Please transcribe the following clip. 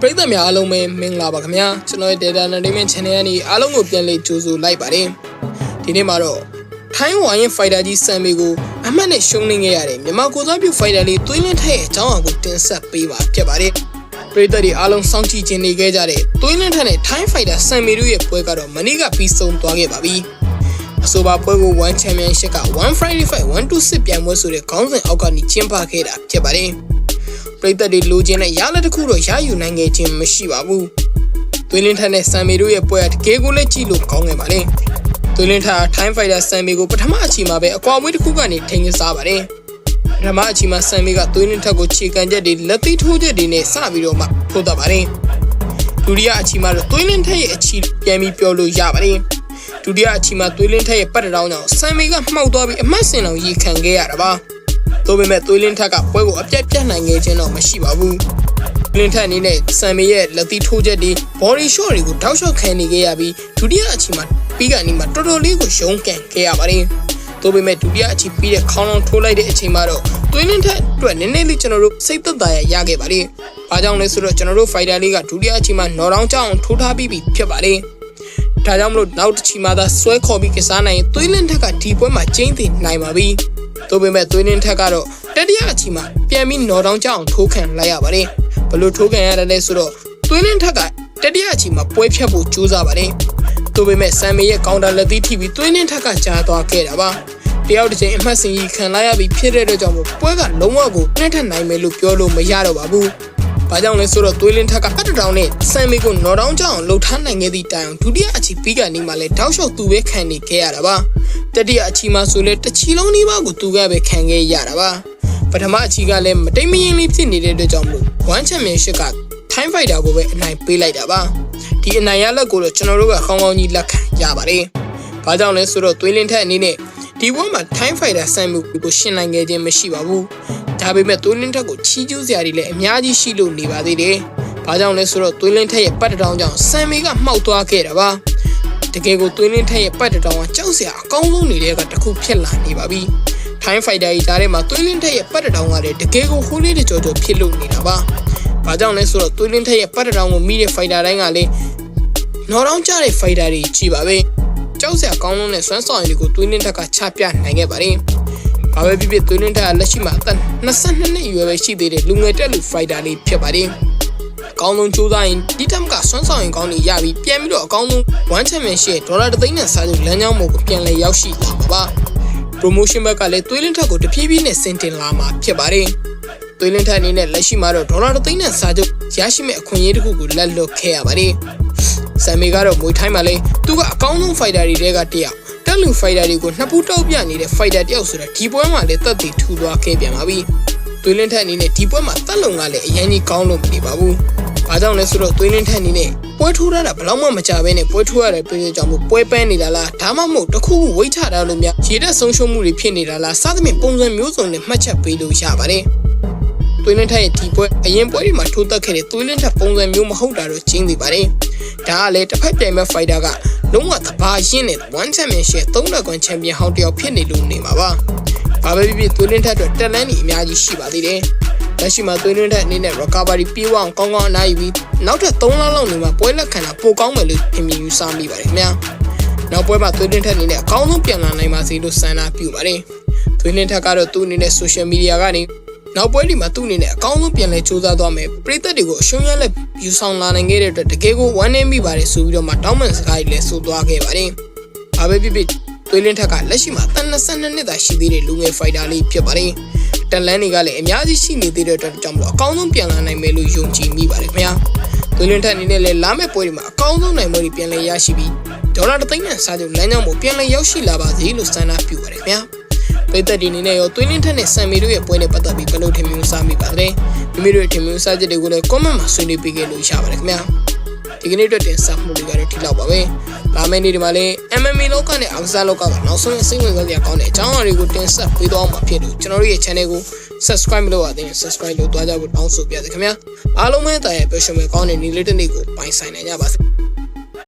ပရိသတ်များအားလုံးပဲမင်္ဂလာပါခင်ဗျာကျွန်တော်ရဲ့ Data Entertainment Channel ကနေအားလုံးကိုပြန်လည်ကြိုဆိုလိုက်ပါတယ်ဒီနေ့မှာတော့ထိုင်းဝိုင်းရဲ့ fighter ကြီးစံမီကိုအမှတ်နဲ့ရှုံးနေခဲ့ရတဲ့မြန်မာကိုစားပြု fighter လေးသွေးလင်းထက်ရဲ့အကြောင်းအရာကိုတင်ဆက်ပေးပါဖြစ်ပါတယ်ပရိသတ်တွေအားလုံးစောင့်ကြည့်ခြင်းနေခဲ့ကြတဲ့သွေးလင်းထက်နဲ့ထိုင်း fighter စံမီတို့ရဲ့ပွဲကတော့မနေ့ကပြီးဆုံးသွားခဲ့ပါပြီအဆိုပါပွဲကို1 championship က1 Friday Fight 126ပြိုင်ပွဲဆိုတဲ့ခေါင်းစဉ်အောက်ကနေကျင်းပခဲ့တာဖြစ်ပါတယ် ပရိသတ်တွေလိုချင်တဲ့ရလဒ်တစ်ခုတော့ရယူနိုင်ခဲ့ခြင်းမရှိပါဘူး။သွေးလင်းထက်နဲ့ဆမ်မီတို့ရဲ့ပွဲကတကယ်ကိုလည်းကြည့်လို့ကောင်းခဲ့ပါလေ။သွေးလင်းထက်ကထိုင်းဖိုင်တာဆမ်မီကိုပထမအချိန်မှာပဲအကွာအဝေးတစ်ခုကနေထိန်းချစားပါတယ်။ပထမအချိန်မှာဆမ်မီကသွေးလင်းထက်ကိုခြေကန်ချက်တွေလက်သိထိုးချက်တွေနဲ့စပြီးတော့မှထိုးတတ်ပါတယ်။ဒုတိယအချိန်မှာတော့သွေးလင်းထက်ရဲ့အချီပြန်ပြီးပြောလို့ရပါတယ်။ဒုတိယအချိန်မှာသွေးလင်းထက်ရဲ့ပတ်တရောင်းကြောင့်ဆမ်မီကမှောက်သွားပြီးအမှတ်စင်အောင်ရေခံခဲ့ရတာပါ။။ သို့ပေမဲ့သွေးလင်းထက်ကပွဲကိုအပြတ်ပြတ်နိုင်ခဲ့ခြင်းတော့မရှိပါဘူး။လင်းထက်အနေနဲ့ဆမ်မီရဲ့လက်သီးထိုးချက်တွေ body shot တွေကိုတောက်လျှောက်ခံနေခဲ့ရပြီးဒုတိယအချိန်မှာပြီးကနေမှတော်တော်လေးကိုရုန်းကန်ခဲ့ရပါတယ်။သို့ပေမဲ့ဒုတိယအချိန်ပြီးတဲ့ခေါင်းလုံးထိုးလိုက်တဲ့အချိန်မှာတော့သွေးလင်းထက်အတွက်နည်းနည်းလေးကျွန်တော်တို့စိတ်သက်သာရရခဲ့ပါတယ်။ဘာကြောင့်လဲဆိုတော့ကျွန်တော်တို့ fighter လေးကဒုတိယအချိန်မှာနော်ဒေါင်းကြောင်းထိုးထားပြီးပြီဖြစ်ပါတယ်။ဒါကြောင့်မလို့နောက်တစ်ချိန်မှသာဆွဲခေါ်ပြီးကစားနိုင်ရင်သွေးလင်းထက်ကဒီပွဲမှာကျင်းသိနိုင်ပါပြီ။ သို့ပေမဲ့သွေးနှင်းထက်ကတော့တတိယအချီမှာပြန်ပြီးနော်တောင်းကြအောင်ထိုးခံလိုက်ရပါတယ်ဘလို့ထိုးခံရတယ်လဲဆိုတော့သွေးနှင်းထက်ကတတိယအချီမှာပွဲဖြတ်ဖို့ကြိုးစားပါတယ်သို့ပေမဲ့ဆမ်မီရဲ့ကောင်တာလက်သီးထိပြီးသွေးနှင်းထက်ကကြားသွားခဲ့တာပါတယောက်တစ်ချိန်အမှတ်စင်ကြီးခံလိုက်ရပြီးဖြစ်တဲ့အတွက်ကြောင့်ပွဲကလုံးဝကိုနှက်ထက်နိုင်မယ်လို့ပြောလို့မရတော့ပါဘူး။ ဘာကြောင့်လဲဆိုတော့သွေးလင်းထက်ကပတ်တတောင်နဲ့ဆမ်မီကိုနော်တောင်းကြအောင်လှုပ်ထားနိုင်ခဲ့သည့်တိုင်အောင်ဒုတိယအချီပြီးကနေမှလည်းတောက်လျှောက်သူပဲခံနေခဲ့ရတာပါတတိယအချီမှာဆိုလဲတချီလုံးနီးပါးကိုသူကပဲခံခဲ့ရတာပါပထမအချီကလည်းမတိမ်မရင်လေးဖြစ်နေတဲ့အတွက်ကြောင့်မလို့1 championship က time fighter ကိုပဲအနိုင်ပေးလိုက်တာပါဒီအနိုင်ရလက်ကိုတော့ကျွန်တော်တို့ကခေါင်းကောင်းကြီးလက်ခံရပါတယ်ဘာကြောင့်လဲဆိုတော့သွေးလင်းထက်အနေနဲ့ဒီဘဝမှာ time fighter ဆန်မှုကိုရှင်းနိုင်ခဲ့ခြင်းမရှိပါဘူး ဒါပေမဲ့သွေးလင်းထက်ကိုချီးကျူးစရာတွေလည်းအများကြီးရှိလို့နေပါသေးတယ်ဘာကြောင့်လဲဆိုတော့သွေးလင်းထက်ရဲ့ပတ်တတောင်းကြောင့်ဆန်မီကမှောက်သွားခဲ့တာပါတကယ်ကိုသွေးလင်းထက်ရဲ့ပတ်တတောင်းကကြောက်စရာအကောင်းဆုံးနေတဲ့ကတစ်ခုဖြစ်လာနေပါပြီ။ Time Fighter ကြီးကြားထဲမှာသွေးလင်းထက်ရဲ့ပတ်တတောင်းကလည်းတကယ်ကိုဟိုးလေးတကြောကြောဖြစ်လို့နေတာပါ။ဘာကြောင့်လဲဆိုတော့သွေးလင်းထက်ရဲ့ပတ်တတောင်းကိုမိတဲ့ Fighter တိုင်းကလည်းနော်တောင်းကြတဲ့ Fighter တွေကြီးပါပဲ။ကြောက်စရာကောင်းလုံးနဲ့စွမ်းဆောင်ရည်တွေကိုသွေးလင်းထက်ကချပြနိုင်ခဲ့ပါတယ်။ ဘာပဲဖြစ်ဖြစ်သွေးလင်းထက်ကလက်ရှိမှာအသက်22နှစ်အရွယ်ပဲရှိသေးတဲ့လူငယ်တက်လူ Fighter လေးဖြစ်ပါတယ်။အကောင်းဆုံးစူးစမ်းရင်ဒီတမ်ကဆွမ်းဆောင်ရင်ကောင်းနေရပြီးပြန်ပြီးတော့အကောင်းဆုံး1 championship ဒေါ်လာ3သိန်းနဲ့စားလို့လမ်းကြောင်းမို့ကိုပြန်လဲရောက်ရှိလာမှာပါ promotion ဘက်ကလည်းသွေးလင်းထက်ကိုတဖြည်းဖြည်းနဲ့ဆင်တင်လာမှာဖြစ်ပါတယ်သွေးလင်းထက်အနေနဲ့လက်ရှိမှာတော့ဒေါ်လာ3သိန်းနဲ့စားချုပ်ရရှိမဲ့အခွင့်အရေးတစ်ခုကိုလက်လွတ်ခဲ့ရပါတယ်ဆမ်မီကတော့မွေထိုင်းမှာလဲသူကအကောင်းဆုံး fighter တွေတဲကတယောက်တ က်လူ fighter တွေကိုနှစ်ပူတောက်ပြနေတဲ့ fighter တယောက်ဆိုတော့ဒီပွဲမှာလည်းတက်တည်ထူသွားခဲ့ပြန်ပါပြီသွေးလင်းထက်အနေနဲ့ဒီပွဲမှာတက်လုံကလည်းအရင်ကြီးကောင်းလို့မနေပါဘူး။ဘာကြောင့်လဲဆိုတော့သွေးလင်းထက်အနေနဲ့ပွဲထိုးရတာဘလောက်မှမကြဘဲနဲ့ပွဲထိုးရတဲ့ပြည်ကြောင့်မို့ပွဲပန်းနေတာလားဒါမှမဟုတ်တခုခုဝိတ်ချတာလို့များရေတက်ဆုံးရှုံးမှုတွေဖြစ်နေတာလားစသဖြင့်ပုံစံမျိုးစုံနဲ့မှတ်ချက်ပေးလို့ရပါတယ်။သွေးလင်းထက်ရဲ့ဒီပွဲအရင်ပွဲတွေမှာထိုးတက်ခဲ့တဲ့သွေးလင်းထက်ပုံစံမျိုးမဟုတ်တာတော့ကျင်းနေပါတယ်။ဒါကလည်းတစ်ဖက်ပြိုင်မဲ့ဖိုက်တာက လုံးဝသဘာရင်းနဲ့1 championship 3လက်ကွန်ချန်ပီယံဟောင်းတယောက်ဖြစ်နေလို့နေမှာပါ။ဘာပဲဖြစ်ဖြစ်သွေးလင်းထက်အတွက်တက်လန်းကြီးအများကြီးရှိပါသေးတယ်။လက်ရှိမှာသွေးလင်းထက်အနေနဲ့ recovery ပြေးအောင်ကောင်းကောင်းအနိုင်ယူပြီးနောက်ထပ်3လလောက်နေမှာပွဲလက်ခံတာပိုကောင်းမယ်လို့ထင်မြင်ယူဆမိပါတယ်ခင်ဗျာ။နောက်ပွဲမှာသွေးလင်းထက်အနေနဲ့အကောင်းဆုံးပြန်လာနိုင်ပါစေလို့ဆန္ဒပြုပါတယ်။သွေးလင်းထက်ကတော့သူ့အနေနဲ့ social media ကနေ နောက်ပွဲဒီမှာသူ့အနေနဲ့အကောင်းဆုံးပြန်လဲစူးစမ်းသွားမယ်ပရိသတ်တွေကိုအရှုံးရလက်ယူဆောင်လာနိုင်ခဲ့တဲ့အတွက်တကယ်ကိုဝမ်းနည်းမိပါတယ်ဆိုပြီးတော့မှတောင်းပန်စကားကြီးလည်းဆိုသွားခဲ့ပါတယ်။ဘာပဲဖြစ်ဖြစ်သွေးလင်းထက်ကလက်ရှိမှာတန်22နှစ်သာရှိသေးတဲ့လူငယ်ဖိုက်တာလေးဖြစ်ပါတယ်။တလန်းတွေကလည်းအများကြီးရှိနေသေးတဲ့အတွက်ကြောင့်မလို့အကောင်းဆုံးပြန်လာနိုင်မယ်လို့ယုံကြည်မိပါတယ်ခင်ဗျာ။သွေးလင်းထက်အနေနဲ့လည်းလာမယ့်ပွဲတွေမှာအကောင်းဆုံးနိုင်ပွဲတွေပြန်လည်ရရှိပြီးဒေါ်လာ3သိန်းနဲ့စားချုပ်လမ်းကြောင်းကိုပြန်လည်ရောက်ရှိလာပါစေလို့ဆန္ဒပြုပါတယ်ခင်ဗျာ။ ပိတ်သက်ဒီနေနဲ့ရောသွေးလင်းထက်နဲ့ဆန်မီတို့ရဲ့ပွဲနဲ့ပတ်သက်ပြီးဘယ်လိုထင်မြင်စားမိပါလဲ။မိမိတို့ရဲ့ထင်မြင်စားချက်တွေကိုလည်း comment မှာဆွေးနွေးပေးခဲ့လို့ရပါတယ်ခင်ဗျာ။ဒီကနေ့အတွက်တင်ဆက်မှုတွေကတော့ဒီလောက်ပါပဲလာမယ့်နေ့ဒီမှာလည်း MMA လောကနဲ့အားကစားလောကကနောက်ဆုံးစိတ်ဝင်စားစရာကောင်းတဲ့အကြောင်းအရာတွေကိုတင်ဆက်ပေးသွားမှာဖြစ်လို့ကျွန်တော်တို့ရဲ့ channel ကို subscribe မလုပ်ရသေးရင် subscribe လုပ်သွားကြဖို့တောင်းဆိုပါရစေခင်ဗျာအားလုံးပဲတာရဲ့ပျော်ရွှင်မဲ့ကောင်းတဲ့နေ့လေးတစ်နေ့ကိုပိုင်ဆိုင်နိုင်ကြပါစေ